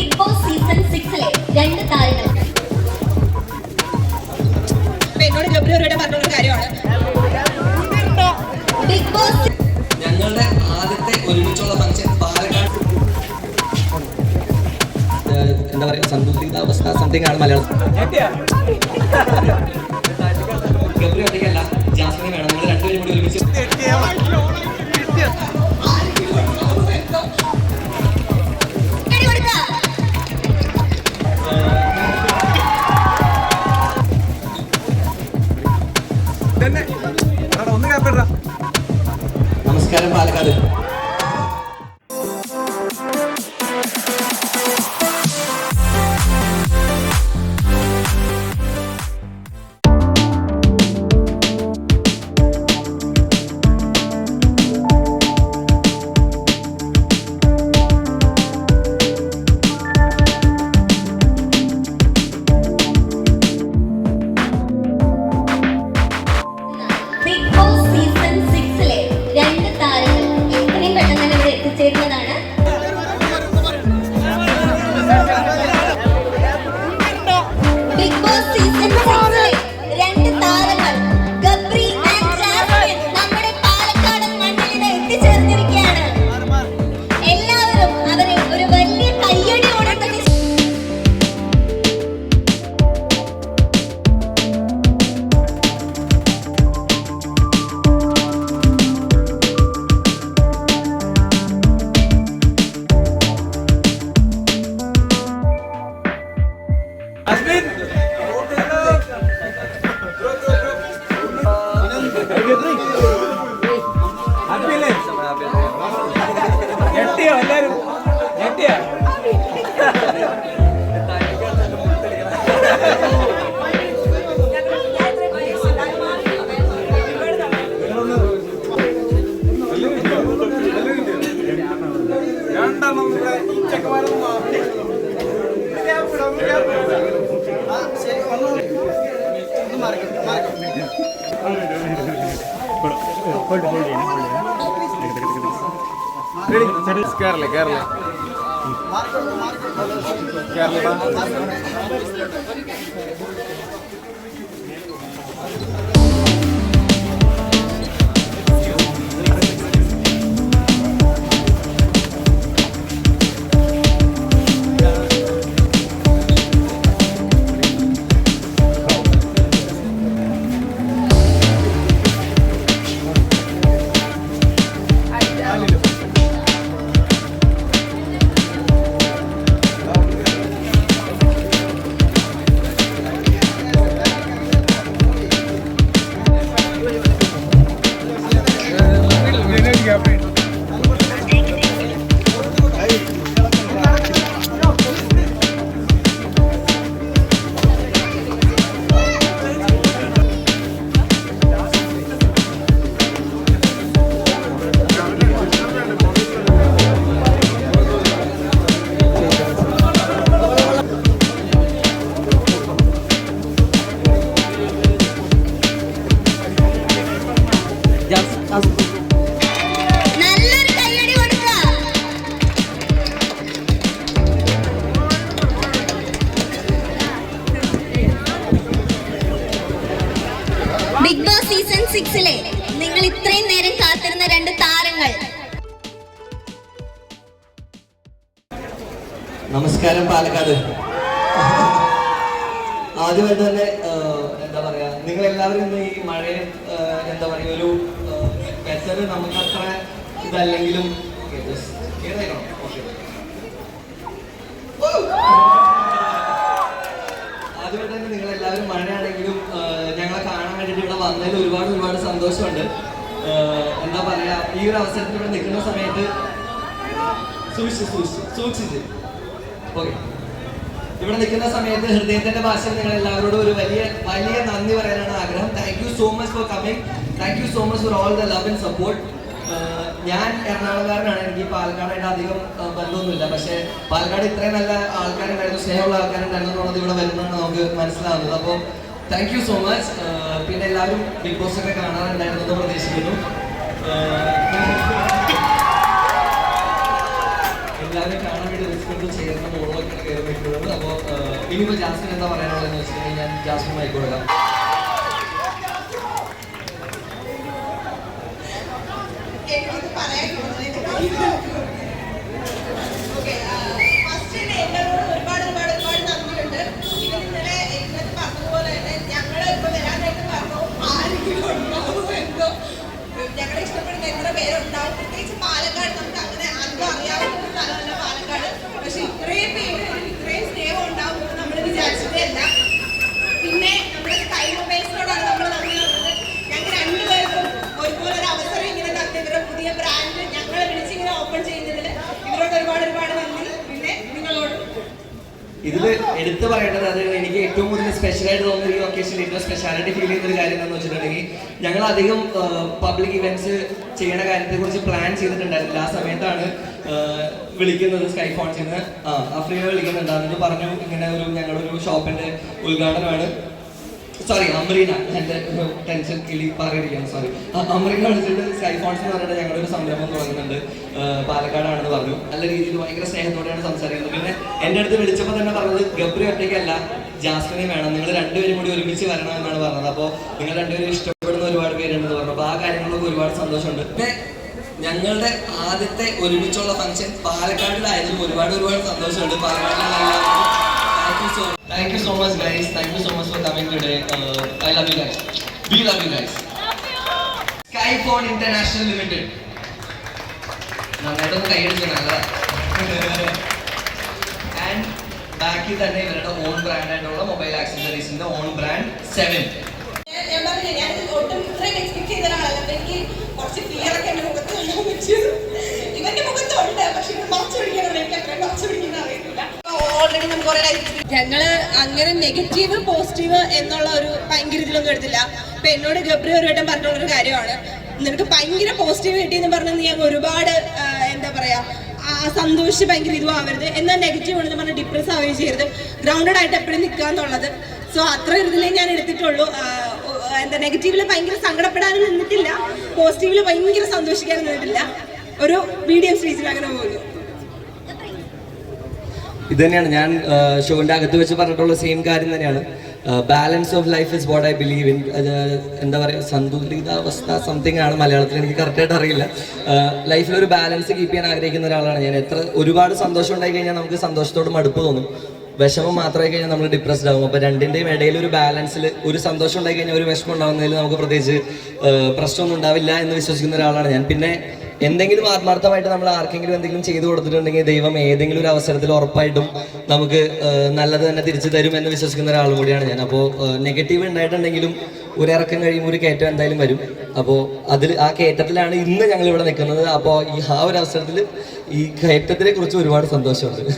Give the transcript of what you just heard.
Big boss season സിക്സിലെ രണ്ട് താരങ്ങൾ. അപ്പൊ എന്നോട് ഗബ്രിയോടെ പറഞ്ഞൊരു കാര്യമാണ്. ബിഗ് ബോസ് ഞങ്ങളുടെ ആദ്യത്തെ ഒരുമിച്ചുള്ള ഫംഗ്ഷൻ പാലക്കാട്. എന്താ പറയുക? സന്തുലിതാവസ്ഥ സംതിങ് ആണ് മലയാളം. ഗബ്രി ഒറ്റയ്ക്കല്ല. ജാസ്മിനെ വേണം. നമ്മൾ രണ്ടുപേരും കൂടി ഒരുമിച്ച്. Kerala Kerala Kerala big boss season സിക്സിലെ നിങ്ങൾ ഇത്രയും നേരം കാത്തിരുന്ന രണ്ട് താരങ്ങൾ. നമസ്കാരം പാലക്കാട്. ആദ്യമായിട്ട് തന്നെ എന്താ പറയാ നിങ്ങൾ എല്ലാവരും ഇന്ന് ഈ മഴയും എന്താ പറയാ ഒരു വെതർ നമുക്ക് അത്ര ഇതല്ലെങ്കിലും? Okay. ആദ്യമായിട്ട് തന്നെ നിങ്ങൾ എല്ലാവരും മഴയാണെങ്കിലും ഞങ്ങളെ കാണാൻ വേണ്ടിയിട്ട് ഇവിടെ വന്നതിൽ ഒരുപാട് ഒരുപാട് സന്തോഷമുണ്ട്. എന്താ പറയാ ഈ ഒരു അവസരത്തിൽ ഇവിടെ നിൽക്കുന്ന സമയത്ത് സൂക്ഷിച്ച് സൂക്ഷിച്ച് ഓക്കെ. ഇവിടെ നിൽക്കുന്ന സമയത്ത് ഹൃദയത്തിന്റെ ഭാഷയിൽ നിങ്ങൾ എല്ലാവരോടും ഒരു വലിയ വലിയ നന്ദി പറയാനാണ് ആഗ്രഹം. Thank you so much for coming thank you so much for all the love and support ഞാൻ എറണാകുളക്കാരനാണ് എനിക്ക് പാലക്കാടായിട്ട് അധികം ബന്ധമൊന്നുമില്ല. പക്ഷേ പാലക്കാട് ഇത്രയും നല്ല ആൾക്കാരുണ്ടായിരുന്നു സ്നേഹമുള്ള ആൾക്കാരുണ്ടായിരുന്നു ഇവിടെ വരുമ്പോഴാണ് നമുക്ക് മനസ്സിലാവുന്നത്. അപ്പോൾ താങ്ക് യു സോ മച്ച് പിന്നെ എല്ലാവരും ബിഗ് ബോസ് ഒക്കെ കാണാറുണ്ടായിരുന്നു എന്ന് പ്രതീക്ഷിക്കുന്നു. എല്ലാവരും കാണാൻ വേണ്ടി ഇത് ചെയ്യുന്ന മോളൊക്കെ കയറി നിൽക്കുന്നത് അപ്പോൾ ഇനിയിപ്പോൾ ജാസ്മിൻ എന്താ പറയാനുള്ളതെന്ന് വെച്ചിട്ടുണ്ടെങ്കിൽ ഞാൻ ജാസ്മിൻ മൈക്ക് കൊടുക്കാം എനിക്കത് പറയാനുള്ളത് ഓക്കെ ഫസ്റ്റ് തന്നെ എല്ലാവരോടും ഒരുപാട് ഒരുപാട് ഒരുപാട് നന്ദിയുണ്ട് ഇവർ ഇന്നലെ ഇന്നത്തെ പറഞ്ഞതുപോലെ തന്നെ ഞങ്ങൾ ഇപ്പൊ വരാനായിട്ട് പറഞ്ഞു ആരെങ്കിലും ഉണ്ടാവും എന്തോ? ഞങ്ങളെ ഇഷ്ടപ്പെടുന്ന എത്ര പേരുണ്ടാവും പ്രത്യേകിച്ച് പാലക്കാട് നമുക്ക് അങ്ങനെ അധികം അറിയാവുന്ന ഒരു സ്ഥലമല്ല പാലക്കാട് പക്ഷെ ഇത്രയും പേര് ഇത്രയും സ്നേഹം ഉണ്ടാവും എന്ന് നമ്മൾ വിചാരിച്ചതേ അല്ല പിന്നെ നമ്മുടെ സ്കൈ മൊബൈൽസിനോടാണ് നമ്മൾ നന്ദി പറഞ്ഞത് ഞങ്ങൾ രണ്ടുപേർക്കും ഒരുപോലെ ഒരു അവസരം ഇങ്ങനെ തന്ന ഇവരുടെ പുതിയ ബ്രാൻഡ് ഞങ്ങളെ വിളിച്ച് ഇങ്ങനെ ഓപ്പൺ ചെയ്യുന്നതിന് ഇവരോട് ഒരുപാട് ഒരുപാട് നന്ദി. പിന്നെ നിങ്ങളോട്. ഇതിൽ എടുത്തു പറയേണ്ടത് അത് എനിക്ക് ഏറ്റവും കൂടുതൽ സ്പെഷ്യൽ ആയിട്ട് തോന്നുന്ന ഈ ഒക്കേഷനിൽ ഏറ്റവും സ്പെഷ്യാലിറ്റി ഫീൽ ചെയ്യുന്ന ഒരു കാര്യം എന്താണെന്ന് വെച്ചിട്ടുണ്ടെങ്കിൽ ഞങ്ങൾ അധികം പബ്ലിക് ഇവന്റ്സ് ചെയ്യണ കാര്യത്തെ കുറിച്ച് പ്ലാൻ ചെയ്തിട്ടുണ്ടായിരുന്നില്ല. ആ സമയത്താണ് വിളിക്കുന്നത് സ്കൈ ഫോൺസിൽ നിന്ന് ആ അഫ്രിയ വിളിക്കുന്നുണ്ട്. എന്നിട്ട് പറഞ്ഞു ഇങ്ങനെ ഒരു ഞങ്ങളുടെ ഒരു ഷോപ്പിന്റെ ഉദ്ഘാടനമാണ്. സോറി അമറീന എന്റെ ടെൻഷൻ കിളി പറയാതിരിക്കാം സോറി അമറീന വിളിച്ചിട്ട് സ്കൈ ഫോൺസ് എന്ന് പറഞ്ഞിട്ട് ഞങ്ങളൊരു സംരംഭം തുടങ്ങുന്നുണ്ട് പാലക്കാടാണെന്ന് പറഞ്ഞു. നല്ല രീതിയിൽ ഭയങ്കര സ്നേഹത്തോടെയാണ് സംസാരിക്കുന്നത്. പിന്നെ എന്റെ അടുത്ത് വിളിച്ചപ്പോൾ തന്നെ പറഞ്ഞത് ഗബ്രി ഒറ്റയ്ക്കല്ല ജാസ്മിനെ വേണം. നിങ്ങൾ രണ്ടുപേരും കൂടി ഒരുമിച്ച് വരണം എന്നാണ് പറഞ്ഞത്. അപ്പോൾ നിങ്ങൾ രണ്ടുപേരും ഇഷ്ടപ്പെടുന്ന ഒരുപാട് പേരുണ്ടെന്ന് പറഞ്ഞു. അപ്പോൾ ആ കാര്യങ്ങളൊക്കെ ഒരുപാട് സന്തോഷമുണ്ട്. പിന്നെ ഞങ്ങളുടെ ആദ്യത്തെ ഒരുമിച്ചുള്ള ഫംഗ്ഷൻ പാലക്കാടിലായതിലും ഒരുപാട് ഒരുപാട് സന്തോഷമുണ്ട്. പാലക്കാടിലുള്ള എല്ലാവർക്കും. Thank you so much guys. Thank you so much for coming today. Uh, I love you guys. We love you guys. Skyphone International Limited. നന്നായിട്ടൊന്ന് കൈയടിക്കണം അല്ലേ ആൻഡ് ബാക്കിൽ തന്നെ ഇവരുടെ ഓൺ ബ്രാൻഡ് ആയിട്ടുള്ള മൊബൈൽ ആക്സസറീസിന്റെ ഓൺ ബ്രാൻഡ് സെവൻ ഞാൻ- പറഞ്ഞില്ലേ ഞാൻ ഒട്ടും ഇത്രയും എക്സ്പെക്ട് ചെയ്ത ഒരാളല്ല എനിക്ക് കുറച്ച് ഫിയർ ഒക്കെ എന്റെ മുഖത്ത് കാണാൻ ഞങ്ങൾ അങ്ങനെ നെഗറ്റീവ് പോസിറ്റീവ് എന്നുള്ള ഒരു ഭയങ്കര ഇതിലൊന്നും എടുത്തില്ല. ഇപ്പൊ എന്നോട് ഗബ്രി ഒരു വട്ടം പറഞ്ഞുള്ള ഒരു കാര്യമാണ്. നിനക്ക് ഭയങ്കര പോസിറ്റീവ് കിട്ടിയെന്ന് പറഞ്ഞാൽ നീ അങ്ങ് ഒരുപാട് എന്താ പറയാ സന്തോഷിച്ച് ഭയങ്കര ഇതും ആവരുത്. എന്നാൽ നെഗറ്റീവ് ആണെന്ന് പറഞ്ഞ് ഡിപ്രസ് ആവുകയും ചെയ്യരുത്. ഗ്രൗണ്ടഡ് ആയിട്ട് എപ്പോഴും നിൽക്കുക എന്നുള്ളത് സോ അത്ര ഇതിലേ ഞാൻ എടുത്തിട്ടുള്ളൂ. എന്താ നെഗറ്റീവിൽ ഭയങ്കര സങ്കടപ്പെടാനും നിന്നിട്ടില്ല. പോസിറ്റീവിൽ ഭയങ്കര സന്തോഷിക്കാനും നിന്നിട്ടില്ല. ഒരു മീഡിയം സ്റ്റേജിൽ അങ്ങനെ പോകുന്നു. ഇത് തന്നെയാണ് ഞാൻ ഷോന്റെ അകത്ത് വെച്ച് പറഞ്ഞിട്ടുള്ള സെയിം കാര്യം തന്നെയാണ്. Balance of life is what I believe in എന്താ പറയുക സന്തുലിതാവസ്ഥ സംതിങ് ആണ് മലയാളത്തിൽ എനിക്ക് കറക്റ്റായിട്ട് അറിയില്ല. ലൈഫിൽ ഒരു ബാലൻസ് കീപ്പ് ചെയ്യാൻ ആഗ്രഹിക്കുന്ന ഒരാളാണ് ഞാൻ. എത്ര ഒരുപാട് സന്തോഷം ഉണ്ടായി കഴിഞ്ഞാൽ നമുക്ക് സന്തോഷത്തോട് മടുപ്പ് തോന്നും. വിഷമം മാത്രമായി കഴിഞ്ഞാൽ നമ്മൾ ഡിപ്രസ്ഡ് ആകും അപ്പോൾ രണ്ടിന്റെയും ഇടയിൽ ഒരു ബാലൻസിൽ ഒരു സന്തോഷം ഉണ്ടായി കഴിഞ്ഞാൽ ഒരു വിഷമം ഉണ്ടാകുന്നതിൽ നമുക്ക് പ്രത്യേകിച്ച് പ്രശ്നമൊന്നും ഉണ്ടാവില്ല എന്ന് വിശ്വസിക്കുന്ന ഒരാളാണ് ഞാൻ. പിന്നെ എന്തെങ്കിലും ആത്മാർത്ഥമായിട്ട് നമ്മൾ ആർക്കെങ്കിലും എന്തെങ്കിലും ചെയ്തു കൊടുത്തിട്ടുണ്ടെങ്കിൽ ദൈവം ഏതെങ്കിലും ഒരു അവസരത്തിൽ ഉറപ്പായിട്ടും നമുക്ക് നല്ലത് തന്നെ തിരിച്ചു തരും എന്ന് വിശ്വസിക്കുന്ന ഒരാളും കൂടിയാണ് ഞാൻ. അപ്പോൾ നെഗറ്റീവ് ഉണ്ടായിട്ടുണ്ടെങ്കിലും ഒരു ഇറക്കം കഴിയുമ്പോൾ ഒരു കയറ്റം എന്തായാലും വരും. അപ്പോൾ അതിൽ ആ കയറ്റത്തിലാണ് ഇന്ന് ഞങ്ങൾ ഇവിടെ നിൽക്കുന്നത്. അപ്പോൾ ഈ ആ ഒരു അവസരത്തിൽ ഈ കയറ്റത്തിനെ കുറിച്ച് ഒരുപാട് സന്തോഷമുണ്ട്.